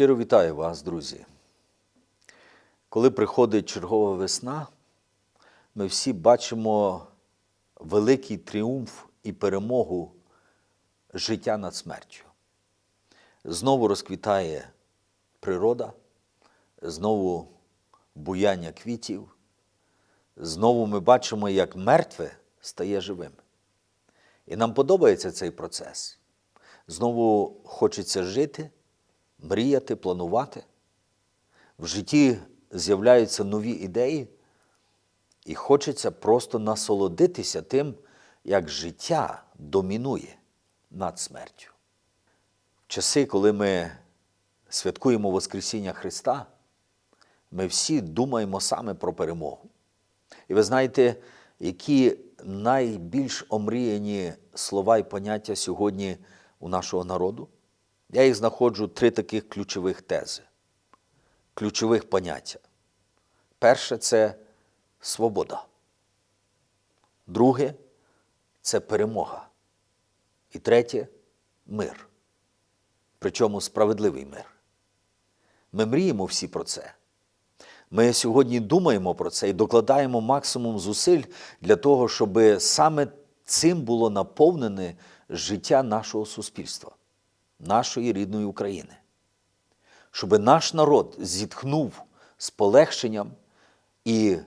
Щиро вітаю вас, друзі. Коли приходить чергова весна, ми всі бачимо великий тріумф і перемогу життя над смертю. Знову розквітає природа, знову буяння квітів, знову ми бачимо, як мертве стає живим. І нам подобається цей процес. Знову хочеться жити, мріяти, планувати. В житті з'являються нові ідеї, і хочеться просто насолодитися тим, як життя домінує над смертю. В часи, коли ми святкуємо Воскресіння Христа, ми всі думаємо саме про перемогу. І ви знаєте, які найбільш омріяні слова і поняття сьогодні у нашого народу? Я їх знаходжу три таких ключових тези, ключових поняття. Перше це свобода. Друге це перемога. І третє мир. Причому справедливий мир. Ми мріємо всі про це. Ми сьогодні думаємо про це і докладаємо максимум зусиль для того, щоб саме цим було наповнене життя нашого суспільства, нашої рідної України. Щоб наш народ зітхнув з полегшенням і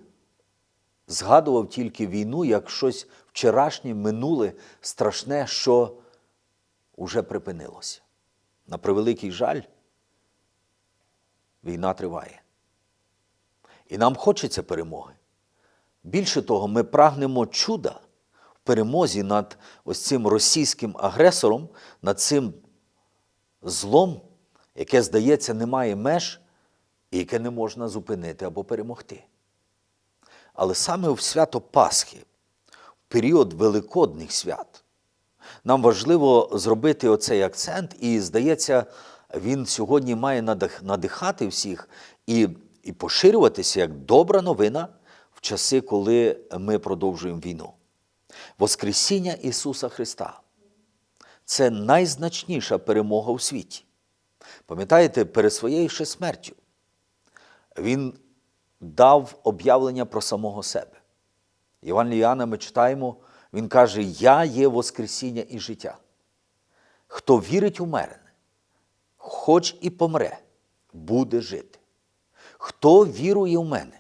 згадував тільки війну як щось вчорашнє минуле, страшне, що уже припинилося. На превеликий жаль, війна триває. І нам хочеться перемоги. Більше того, ми прагнемо чуда в перемозі над ось цим російським агресором, над цим злом, яке, здається, не має меж і яке не можна зупинити або перемогти. Але саме в свято Пасхи, в період Великодних свят, нам важливо зробити оцей акцент, і, здається, він сьогодні має надихати всіх і, і поширюватися як добра новина в часи, коли ми продовжуємо війну. Воскресіння Ісуса Христа це найзначніша перемога у світі. Пам'ятаєте, перед своєю ще смертю Він дав об'явлення про самого себе. Іван Іоанна ми читаємо, він каже: Я є Воскресіння і життя. Хто вірить у мене, хоч і помре, буде жити. Хто вірує в мене,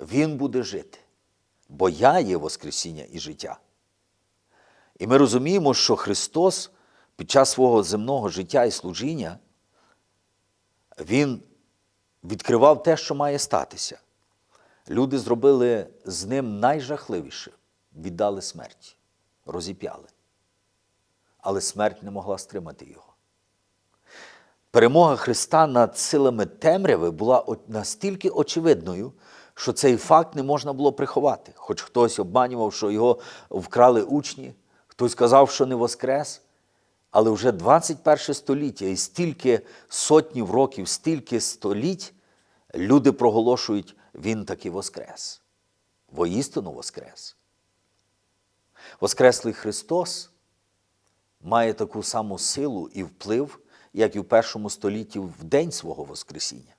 він буде жити, бо я є Воскресіння і життя. І ми розуміємо, що Христос під час свого земного життя і служіння, Він відкривав те, що має статися. Люди зробили з ним найжахливіше, віддали смерть, розіп'яли. Але смерть не могла стримати його. Перемога Христа над силами темряви була настільки очевидною, що цей факт не можна було приховати. Хоч хтось обманював, що його вкрали учні, хтось казав, що не воскрес. Але вже 21 століття і стільки сотнів років, стільки століть люди проголошують, він таки воскрес. Воістину воскрес. Воскреслий Христос має таку саму силу і вплив, як і в першому столітті в день свого Воскресіння.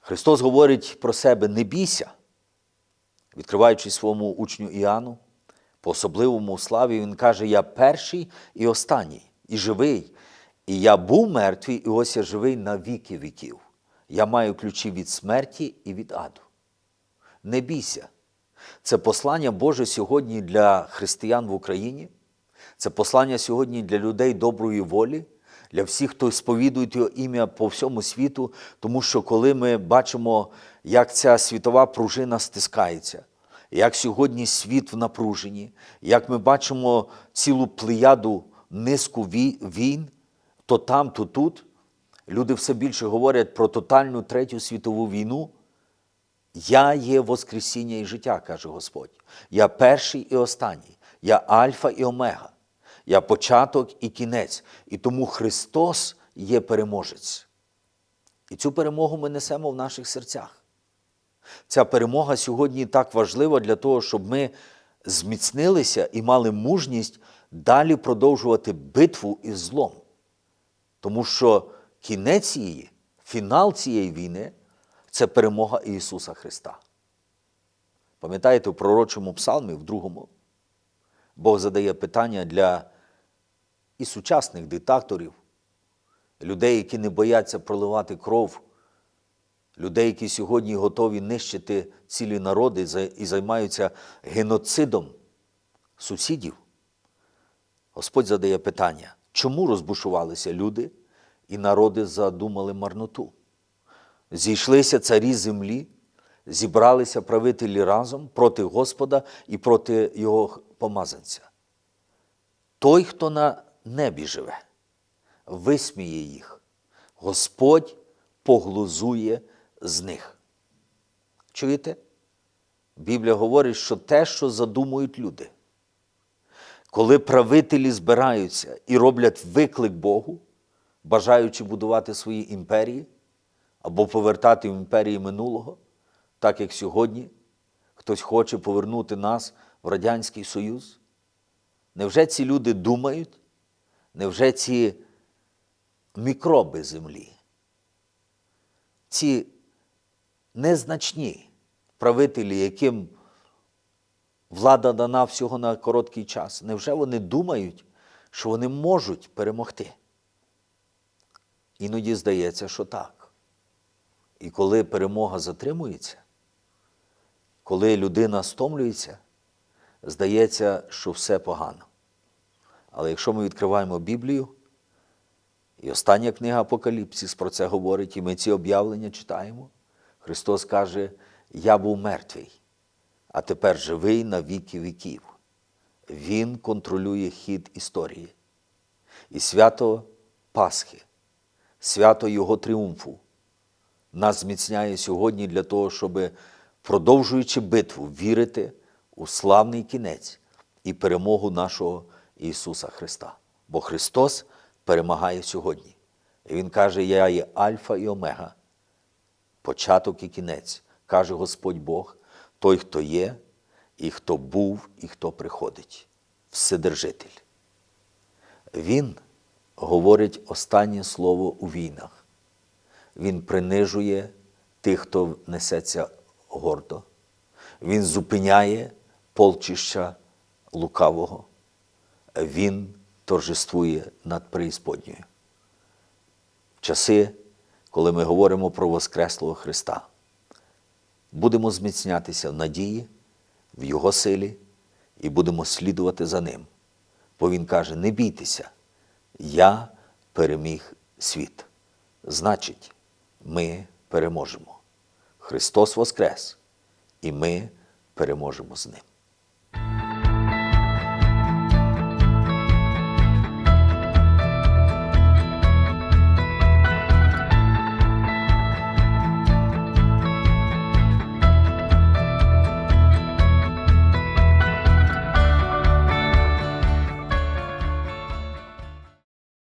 Христос говорить про себе не бійся, відкриваючи своєму учню Іоанну, по особливому славі, він каже: Я перший і останній, і живий. І я був мертвий, і ось я живий на віки віків. Я маю ключі від смерті і від аду. Не бійся. Це послання Боже сьогодні для християн в Україні. Це послання сьогодні для людей доброї волі, для всіх, хто сповідує його ім'я по всьому світу, тому що коли ми бачимо, як ця світова пружина стискається, як сьогодні світ в напруженні, як ми бачимо цілу плеяду низку війн, то там, то тут, люди все більше говорять про тотальну третю світову війну. Я є Воскресіння і життя, каже Господь. Я перший і останній. Я Альфа і Омега. Я початок і кінець. І тому Христос є переможець. І цю перемогу ми несемо в наших серцях. Ця перемога сьогодні так важлива для того, щоб ми зміцнилися і мали мужність далі продовжувати битву із злом. Тому що кінець її, фінал цієї війни це перемога Ісуса Христа. Пам'ятаєте, в пророчому псалмі, в другому, Бог задає питання для і сучасних диктаторів, людей, які не бояться проливати кров, людей, які сьогодні готові нищити цілі народи і займаються геноцидом сусідів. Господь задає питання, чому розбушувалися люди і народи задумали марноту? Зійшлися царі землі, зібралися правителі разом проти Господа і проти Його помазанця. Той, хто на небі живе, висміє їх. Господь поглузує з них. Чуєте? Біблія говорить, що те, що задумують люди, коли правителі збираються і роблять виклик Богу, бажаючи будувати свої імперії або повертати в імперії минулого, так як сьогодні хтось хоче повернути нас в Радянський Союз, невже ці люди думають, невже ці мікроби землі, ці незначні правителі, яким влада дана всього на короткий час, невже вони думають, що вони можуть перемогти? Іноді здається, що так. І коли перемога затримується, коли людина стомлюється, здається, що все погано. Але якщо ми відкриваємо Біблію, і остання книга Апокаліпсис про це говорить, і ми ці об'явлення читаємо, Христос каже: Я був мертвий, а тепер живий на віки віків. Він контролює хід історії. І свято Пасхи, свято Його тріумфу нас зміцняє сьогодні для того, щоб, продовжуючи битву, вірити у славний кінець і перемогу нашого Ісуса Христа. Бо Христос перемагає сьогодні. І Він каже: Я є Альфа і Омега, початок і кінець, каже Господь Бог, той, хто є, і хто був, і хто приходить, Вседержитель. Він говорить останнє слово у війнах. Він принижує тих, хто несеться гордо. Він зупиняє полчища лукавого. Він торжествує над преісподньою. Часи, коли ми говоримо про Воскреслого Христа, будемо зміцнятися в надії, в Його силі і будемо слідувати за Ним. Бо Він каже: не бійтеся, я переміг світ. Значить, ми переможемо. Христос Воскрес, і ми переможемо з Ним.